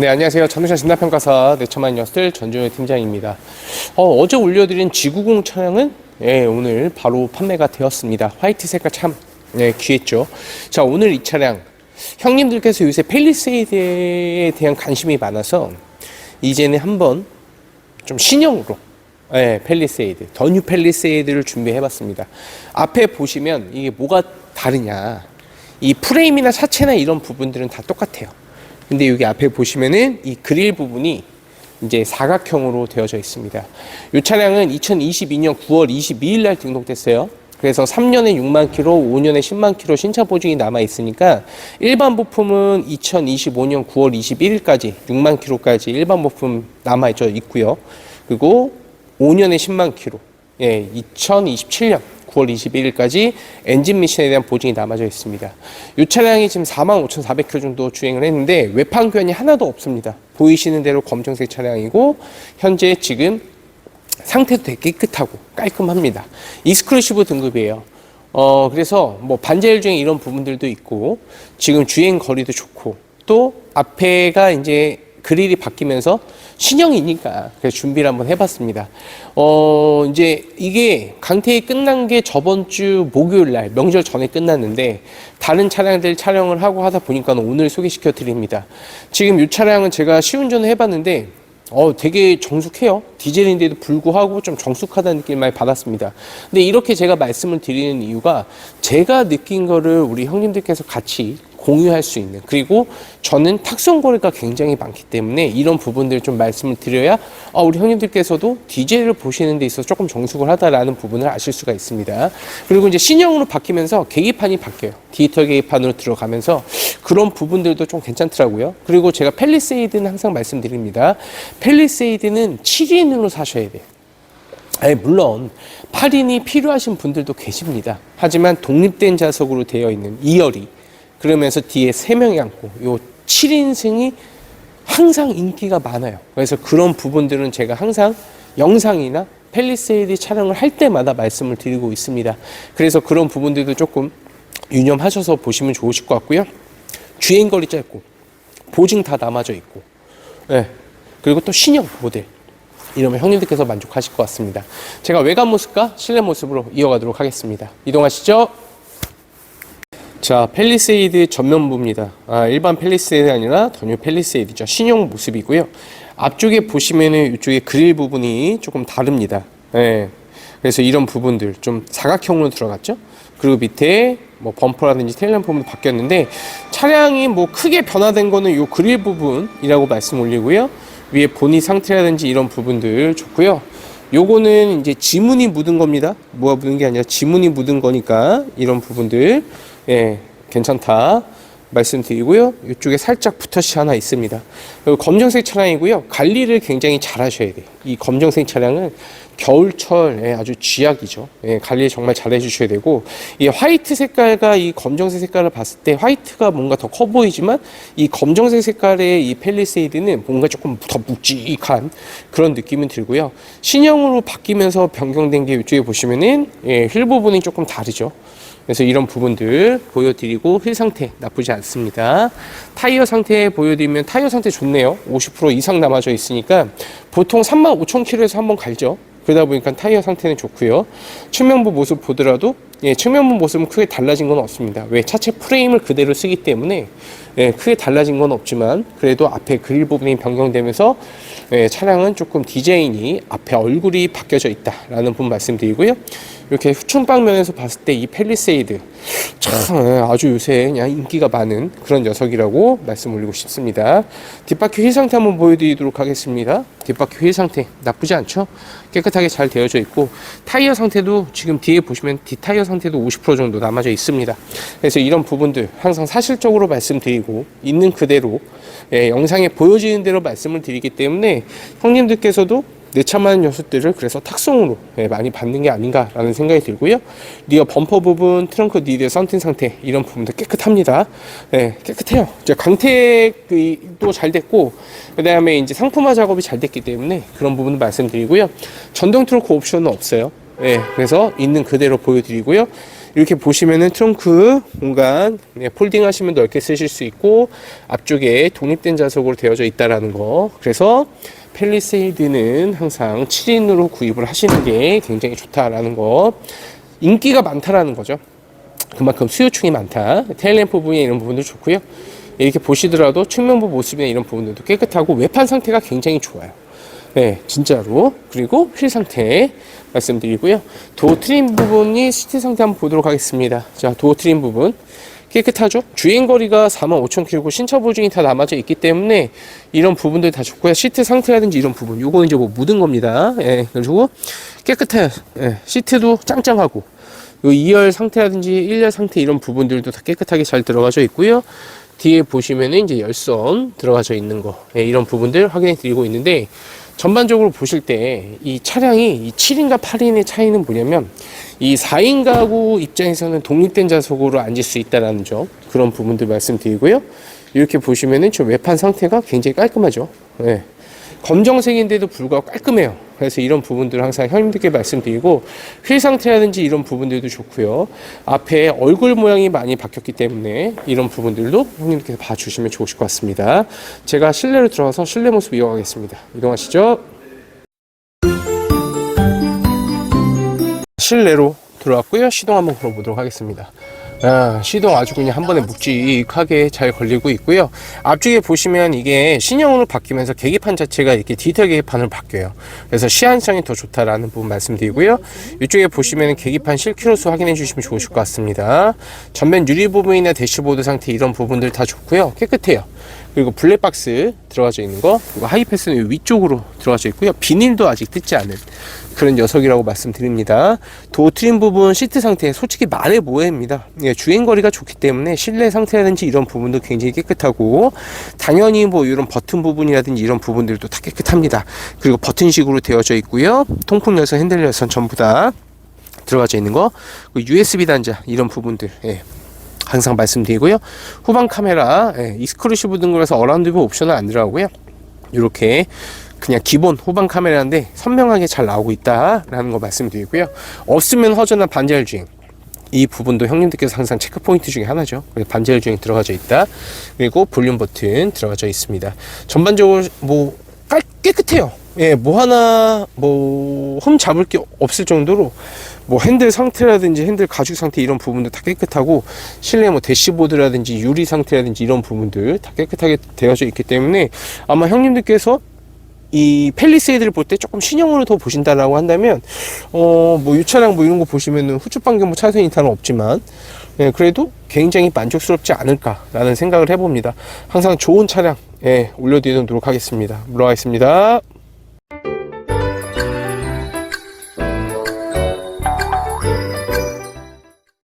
네, 안녕하세요. 자동차 진단평가사 내처만 녀슬 전종현 팀장입니다. 어, 제 올려드린 지구공 차량은 예, 오늘 바로 판매가 되었습니다. 화이트 색깔 참 예, 귀했죠. 자, 오늘 이 차량 형님들께서 요새 펠리세이드에 대한 관심이 많아서 이제는 한번 좀 신형으로 예, 펠리세이드, 더 뉴 펠리세이드를 준비해봤습니다. 앞에 보시면 이게 뭐가 다르냐. 이 프레임이나 차체나 이런 부분들은 다 똑같아요. 근데 여기 앞에 보시면은 이 그릴 부분이 이제 사각형으로 되어져 있습니다. 이 차량은 2022년 9월 22일 날 등록됐어요. 그래서 3년에 6만 킬로, 5년에 10만 킬로 신차 보증이 남아 있으니까 일반 부품은 2025년 9월 21일까지 6만 킬로까지 일반 부품 남아 있고요. 그리고 5년에 10만 킬로, 예, 2027년 9월 21일까지 엔진 미션에 대한 보증이 남아져 있습니다. 이 차량이 지금 45,400km 정도 주행을 했는데 외판 교환이 하나도 없습니다. 보이시는 대로 검정색 차량이고 현재 지금 상태도 되게 깨끗하고 깔끔합니다. 이스크루시브 등급이에요. 어, 그래서 뭐 반자율 주행 이런 부분들도 있고 지금 주행 거리도 좋고 또 앞에가 이제 그릴이 바뀌면서 신형이니까 그래서 준비를 한번 해봤습니다. 어, 이제 이게 강태이 끝난 게 저번 주 목요일 날 명절 전에 끝났는데 다른 차량들 촬영을 하고 하다 보니까 오늘 소개시켜 드립니다. 지금 이 차량은 제가 시운전을 해봤는데 어, 되게 정숙해요. 디젤인데도 불구하고 좀 정숙하다는 느낌을 많이 받았습니다. 근데 이렇게 제가 말씀을 드리는 이유가 제가 느낀 거를 우리 형님들께서 같이 공유할 수 있는 그리고 저는 탁송 거리가 굉장히 많기 때문에 이런 부분들을 좀 말씀을 드려야 아, 우리 형님들께서도 디젤을 보시는 데 있어서 조금 정숙을 하다라는 부분을 아실 수가 있습니다. 그리고 이제 신형으로 바뀌면서 계기판이 바뀌어요. 디지털 계기판으로 들어가면서 그런 부분들도 좀 괜찮더라고요. 그리고 제가 펠리세이드는 항상 말씀드립니다. 펠리세이드는 7인으로 사셔야 돼요. 아니, 물론 8인이 필요하신 분들도 계십니다. 하지만 독립된 좌석으로 되어 있는 2열이 그러면서 뒤에 3명이 앉고 요 7인승이 항상 인기가 많아요. 그래서 그런 부분들은 제가 항상 영상이나 펠리세이드 촬영을 할 때마다 말씀을 드리고 있습니다. 그래서 그런 부분들도 조금 유념하셔서 보시면 좋으실 것 같고요. 주행거리 짧고 보증 다 남아져 있고 예. 그리고 또 신형 모델 이러면 형님들께서 만족하실 것 같습니다. 제가 외관 모습과 실내 모습으로 이어가도록 하겠습니다. 이동하시죠. 자, 펠리세이드 전면부입니다. 아, 일반 펠리세이드 아니라 더뉴 펠리세이드죠. 신형 모습이고요. 앞쪽에 보시면은 이쪽에 그릴 부분이 조금 다릅니다. 예. 그래서 이런 부분들 좀 사각형으로 들어갔죠. 그리고 밑에 뭐 범퍼라든지 테일램 부분도 바뀌었는데 차량이 뭐 크게 변화된 거는 요 그릴 부분이라고 말씀 올리고요. 위에 보니 상태라든지 이런 부분들 좋고요. 요거는 이제 지문이 묻은 겁니다. 뭐가 묻은 게 아니라 지문이 묻은 거니까 이런 부분들 예, 괜찮다. 말씀드리고요. 이쪽에 살짝 붓터시 하나 있습니다. 그리고 검정색 차량이고요. 관리를 굉장히 잘 하셔야 돼요. 이 검정색 차량은 겨울철에 아주 쥐약이죠. 예, 관리 정말 잘 해주셔야 되고, 이 화이트 색깔과 이 검정색 색깔을 봤을 때 화이트가 뭔가 더 커 보이지만 이 검정색 색깔의 이 펠리세이드는 뭔가 조금 더 묵직한 그런 느낌이 들고요. 신형으로 바뀌면서 변경된 게 이쪽에 보시면은 예, 휠 부분이 조금 다르죠. 그래서 이런 부분들 보여드리고 휠 상태 나쁘지 않습니다. 타이어 상태 보여드리면 타이어 상태 좋네요. 50% 이상 남아져 있으니까 보통 35,000km에서 한번 갈죠. 그러다 보니까 타이어 상태는 좋고요. 측면부 모습 보더라도 예, 측면부 모습은 크게 달라진 건 없습니다. 왜 차체 프레임을 그대로 쓰기 때문에 예, 크게 달라진 건 없지만 그래도 앞에 그릴 부분이 변경되면서 예, 차량은 조금 디자인이 앞에 얼굴이 바뀌어져 있다라는 부분 말씀드리고요. 이렇게 후층방 면에서 봤을 때 이 펠리세이드 참 예, 아주 요새 그냥 인기가 많은 그런 녀석이라고 말씀 올리고 싶습니다. 뒷바퀴 휠 상태 한번 보여드리도록 하겠습니다. 뒷바퀴 휠 상태 나쁘지 않죠? 깨끗하게 잘 되어져 있고 타이어 상태도 지금 뒤에 보시면 뒷타이어 상태도 50% 정도 남아져 있습니다. 그래서 이런 부분들 항상 사실적으로 말씀드리고 있는 그대로 예, 영상에 보여지는 대로 말씀을 드리기 때문에 형님들께서도 내참한 녀석들을 그래서 탁송으로 예, 많이 받는 게 아닌가라는 생각이 들고요. 리어 범퍼 부분, 트렁크 니드 썬팅 상태 이런 부분도 깨끗합니다. 예, 깨끗해요. 이제 광택도 잘 됐고 그다음에 이제 상품화 작업이 잘 됐기 때문에 그런 부분을 말씀드리고요. 전동 트렁크 옵션은 없어요. 예, 그래서 있는 그대로 보여드리고요. 이렇게 보시면은 트렁크 공간 네, 폴딩 하시면 넓게 쓰실 수 있고 앞쪽에 독립된 좌석으로 되어져 있다라는 거. 그래서 펠리세이드는 항상 7인으로 구입을 하시는 게 굉장히 좋다라는 거. 인기가 많다라는 거죠. 그만큼 수요층이 많다. 테일램프 부분에 이런 부분도 좋고요. 이렇게 보시더라도 측면부 모습이나 이런 부분들도 깨끗하고 외판 상태가 굉장히 좋아요. 네, 진짜로. 그리고 휠 상태 말씀드리고요. 도어 트림 부분이 시트 상태 한번 보도록 하겠습니다. 자, 도어 트림 부분. 깨끗하죠? 주행거리가 45,000km고 신차 보증이 다 남아져 있기 때문에 이런 부분들 다 좋고요. 시트 상태라든지 이런 부분. 요거 이제 뭐 묻은 겁니다. 예, 그리고 깨끗해요. 예, 시트도 짱짱하고. 요 2열 상태라든지 1열 상태 이런 부분들도 다 깨끗하게 잘 들어가져 있고요. 뒤에 보시면은 이제 열선 들어가져 있는 거 예, 이런 부분들 확인해 드리고 있는데 전반적으로 보실 때 이 차량이 이 7인과 8인의 차이는 뭐냐면 이 4인 가구 입장에서는 독립된 좌석으로 앉을 수 있다라는 점 그런 부분들 말씀드리고요. 이렇게 보시면은 저 외판 상태가 굉장히 깔끔하죠. 예. 검정색인데도 불구하고 깔끔해요. 그래서 이런 부분들을 항상 형님들께 말씀드리고 휠 상태라든지 이런 부분들도 좋고요. 앞에 얼굴 모양이 많이 바뀌었기 때문에 이런 부분들도 형님들께서 봐주시면 좋으실 것 같습니다. 제가 실내로 들어가서 실내 모습 이용하겠습니다. 이동하시죠. 실내로 들어왔고요. 시동 한번 걸어보도록 하겠습니다. 아, 시동 아주 그냥 한 번에 묵직하게 잘 걸리고 있고요. 앞쪽에 보시면 이게 신형으로 바뀌면서 계기판 자체가 이렇게 디지털 계기판으로 바뀌어요. 그래서 시한성이 더 좋다라는 부분 말씀드리고요. 이쪽에 보시면 계기판 실키로수 확인해 주시면 좋으실 것 같습니다. 전면 유리 부분이나 대시보드 상태 이런 부분들 다 좋고요. 깨끗해요. 그리고 블랙박스 들어가져 있는 거 그리고 하이패스는 위쪽으로 들어가져 있고요. 비닐도 아직 뜯지 않은 그런 녀석이라고 말씀드립니다. 도어 트림 부분 시트 상태 솔직히 말해 뭐해입니다. 예, 주행거리가 좋기 때문에 실내 상태라든지 이런 부분도 굉장히 깨끗하고 당연히 뭐 이런 버튼 부분이라든지 이런 부분들도 다 깨끗합니다. 그리고 버튼식으로 되어져 있고요. 통풍 열선 핸들 열선 전부 다 들어가져 있는 거 USB 단자 이런 부분들 예. 항상 말씀드리고요. 후방 카메라 예, 익스클루시브 등급에서 어라운드 뷰 옵션은 안 들어가고요. 이렇게 그냥 기본 후방 카메라인데 선명하게 잘 나오고 있다라는 거 말씀드리고요. 없으면 허전한 반자율 주행. 이 부분도 형님들께서 항상 체크 포인트 중에 하나죠. 반자율 주행 들어가져 있다. 그리고 볼륨 버튼 들어가져 있습니다. 전반적으로 뭐 깔, 깨끗해요. 예, 뭐 하나 뭐 흠 잡을 게 없을 정도로 뭐 핸들 상태라든지 핸들 가죽 상태 이런 부분도 다 깨끗하고 실내 뭐 대시보드라든지 유리 상태라든지 이런 부분들 다 깨끗하게 되어져 있기 때문에 아마 형님들께서 이 펠리세이드를 볼 때 조금 신형으로 더 보신다라고 한다면 어뭐 이 차량 뭐 이런 거 보시면은 후측 반경 뭐 차선 이탈은 없지만 예, 그래도 굉장히 만족스럽지 않을까라는 생각을 해봅니다. 항상 좋은 차량 예, 올려드리도록 하겠습니다. 물러가겠습니다.